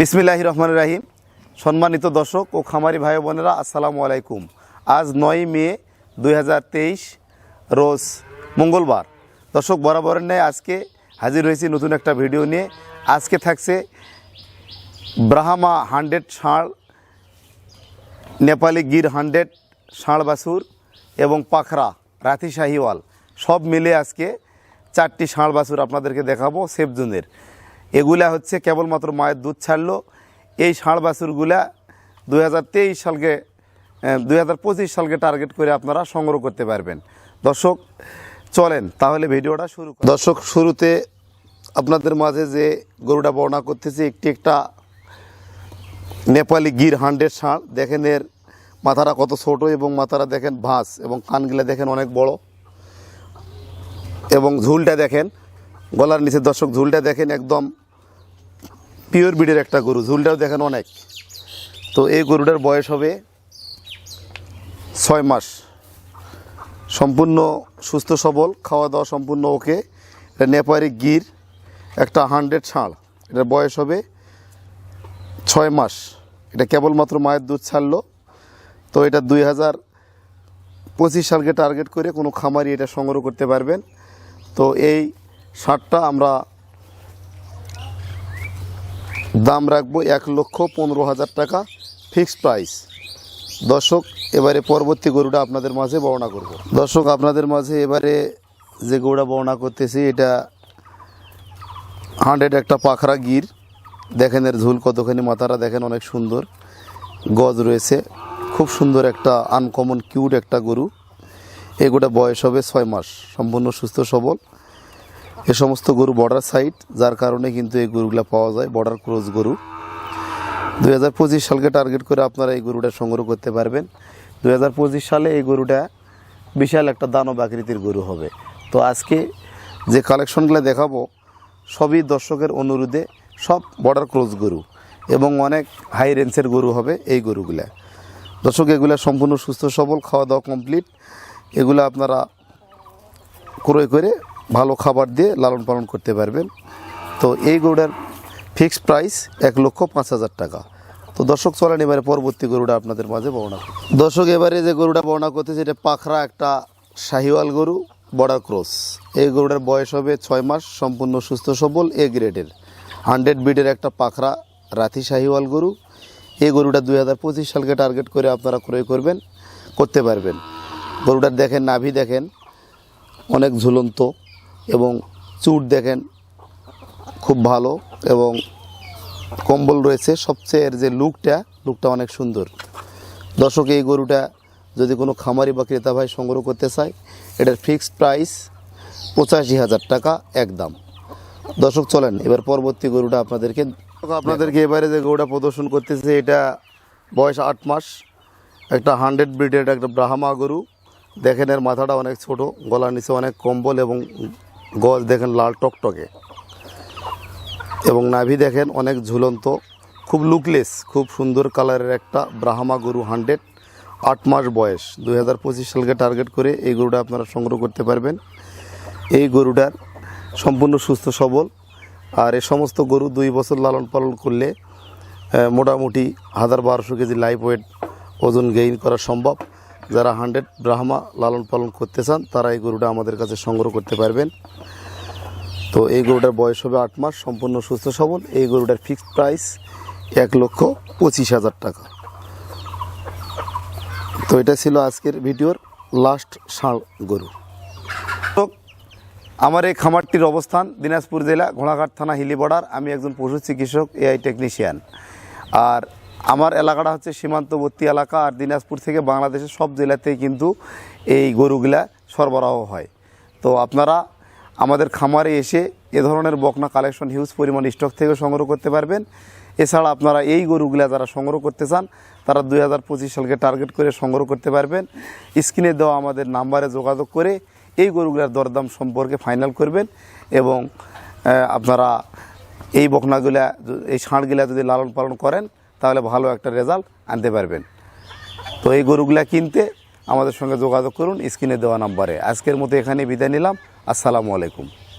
বিসমিল্লাহ রহমান রাহিম। সম্মানিত দর্শক ও খামারি ভাই বোনেরা, আসসালামু আলাইকুম। আজ নয় মে দু হাজার তেইশ, রোজ মঙ্গলবার। দর্শক, বরাবরের ন্যায় আজকে হাজির হয়েছি নতুন একটা ভিডিও নিয়ে। আজকে থাকছে ব্রাহ্মা হান্ড্রেড ষাঁড়, নেপালি গির হান্ড্রেড, ষাঁড় বাছুর এবং পাখরা, রাথি শাহিওয়াল। সব মিলে আজকে চারটি ষাঁড় বাছুর আপনাদেরকে দেখাবো সেফজুনের এগুলা হচ্ছে কেবলমাত্র মায়ের দুধ ছাড়লো। এই ষাঁড় বাছুরগুলা দুই হাজার তেইশ সালকে দুই হাজার পঁচিশ সালকে টার্গেট করে আপনারা সংগ্রহ করতে পারবেন। দর্শক, চলেন তাহলে ভিডিওটা শুরু। দর্শক, শুরুতে আপনাদের মাঝে যে গরুটা বর্ণনা করতেছি, একটি একটা নেপালি গির হান্ডের ষাঁড়। দেখেন এর মাথাটা কত ছোট এবং মাথাটা দেখেন ভাঁজ এবং কানগুলা দেখেন অনেক বড়। এবং ঝুলটা দেখেন, গলার নিচে দর্শক, ঝুলটা দেখেন একদম পিওর বিডের একটা গরু, ঝুলটাও দেখেন অনেক। তো এই গরুটার বয়স হবে ছয় মাস। সম্পূর্ণ সুস্থ, সবল খাওয়া দাওয়া সম্পূর্ণ ওকে। এটা নেপারি গির, একটা হান্ড্রেড ষাঁড়। এটার বয়স হবে ছয় মাস। এটা কেবলমাত্র মায়ের দুধ ছাড়লো। তো এটা দুই হাজার পঁচিশ সালকে টার্গেট করে কোনো খামারি এটা সংগ্রহ করতে পারবেন। তো এই শার্টটা আমরা দাম রাখব এক লক্ষ পনেরো হাজার টাকা ফিক্সড প্রাইস। দর্শক, এবারে পরবর্তী গরুটা আপনাদের মাঝে বর্ণনা করব। দর্শক, আপনাদের মাঝে এবারে যে গরুটা বর্ণনা করতেছি, এটা হান্ড্রেড একটা পাখরা গির। দেখেন এর ঝুল কতখানি, মাথাটা দেখেন অনেক সুন্দর। গজ রয়েছে। খুব সুন্দর একটা আনকমন কিউট একটা গরু। এগুলো বয়স হবে ছয় মাস। সম্পূর্ণ সুস্থ সবল। এ সমস্ত গরু বর্ডার সাইড যার কারণে কিন্তু এই গরুগুলো পাওয়া যায় বর্ডার ক্রস গরু। দুই হাজার পঁচিশ সালকে টার্গেট করে আপনারা এই গরুটা সংগ্রহ করতে পারবেন। দুই হাজার পঁচিশ সালে এই গরুটা বিশাল একটা দানব আকৃতির গরু হবে। তো আজকে যে কালেকশনগুলো দেখাবো, সবই দর্শকের অনুরোধে সব বর্ডার ক্রস গরু এবং অনেক হাই রেঞ্জের গরু হবে এই গরুগুলা। দর্শক, এগুলা সম্পূর্ণ সুস্থ সবল খাওয়া দাওয়া কমপ্লিট এগুলো আপনারা ক্রয় করে ভালো খাবার দিয়ে লালন পালন করতে পারবেন। তো এই গরুটার ফিক্সড প্রাইস এক লক্ষ পাঁচ হাজার টাকা। তো দর্শক, চলেন এবারে পরবর্তী গরুটা আপনাদের মাঝে বর্ণনা দর্শক, এবারে যে গরুটা বর্ণনা করতেছে, এটা পাখরা একটা শাহিওয়াল গরু, বর্ডার ক্রস। এই গরুটার বয়স হবে ছয় মাস, সম্পূর্ণ সুস্থ, সবল, এ গ্রেডের। হান্ড্রেড বিডের একটা পাখরা রাথি শাহিওয়াল গরু। এই গরুটা দুই হাজার পঁচিশ সালকে টার্গেট করে আপনারা ক্রয় করবেন, করতে পারবেন। গরুটার দেখেন, নাভি দেখেন, অনেক ঝুলন্ত এবং চুট দেখেন, খুব ভালো এবং কম্বল রয়েছে। সবচেয়ে এর যে লুকটা লুকটা অনেক সুন্দর। দর্শক, এই গরুটা যদি কোনো খামারি বা ক্রেতা ভাই সংগ্রহ করতে চায়, এটার ফিক্সড প্রাইস পঁচাশি হাজার টাকা একদম। দর্শক, চলেন, এবার পরবর্তী গরুটা আপনাদেরকে আপনাদেরকে এবারে যে গরুটা প্রদর্শন করতেছে, এটা বয়স আট মাস। একটা হান্ড্রেড ব্রিডের একটা ব্রাহ্মা গরু। দেখেন, এর মাথাটা অনেক ছোট, গলার নিচে অনেক কম্বল এবং গজ দেখেন লাল টকটকে। এবং নাভি দেখেন অনেক ঝুলন্ত, খুব লুকলেস খুব সুন্দর কালারের একটা ব্রাহ্মা গরু হান্ড্রেড আট মাস বয়স। দুই হাজার পঁচিশ সালকে টার্গেট করে এই গরুটা আপনারা সংগ্রহ করতে পারবেন। এই গরুটার সম্পূর্ণ সুস্থ, সবল। আর এ সমস্ত গরু দুই বছর লালন পালন করলে মোটামুটি হাজার বারোশো কেজি লাইফ ওয়েট ওজন গেইন করা সম্ভব। যারা হান্ড্রেড ব্রাহ্মা লালন পালন করতে চান, তারা এই গরুটা আমাদের কাছে সংগ্রহ করতে পারবেন। তো এই গরুটার বয়স হবে আট মাস, সম্পূর্ণ সুস্থ সবল। এই গরুটার ফিক্সড প্রাইস এক লক্ষ পঁচিশ হাজার টাকা। তো এটা ছিল আজকের ভিডিওর লাস্ট ষাঁড় গরু। আমার এই খামারটির অবস্থান দিনাজপুর জেলা ঘোড়াঘাট থানা হিলি বর্ডার। আমি একজন পশু চিকিৎসক এআই টেকনিশিয়ান আর আমার এলাকাটা হচ্ছে সীমান্তবর্তী এলাকা আর দিনাজপুর থেকে বাংলাদেশের সব জেলাতেই কিন্তু এই গরুগুলা সরবরাহ হয়। তো আপনারা আমাদের খামারে এসে এ ধরনের বকনা কালেকশন হিউজ পরিমাণ স্টক থেকে সংগ্রহ করতে পারবেন। এছাড়া আপনারা এই গরুগুলা যারা সংগ্রহ করতে চান, তারা দুই হাজার পঁচিশ সালকে টার্গেট করে সংগ্রহ করতে পারবেন। স্ক্রিনে দেওয়া আমাদের নাম্বারে যোগাযোগ করে এই গরুগুলার দরদাম সম্পর্কে ফাইনাল করবেন এবং আপনারা এই বকনাগুলা, এই ষাঁড়গুলা যদি লালন পালন করেন তাহলে ভালো একটা রেজাল্ট আনতে পারবেন। তো এই গরুগুলা কিনতে আমাদের সঙ্গে যোগাযোগ করুন, স্ক্রিনে দেওয়া নাম্বারে। আজকের মতো এখানে বিদায় নিলাম। আসসালামু আলাইকুম।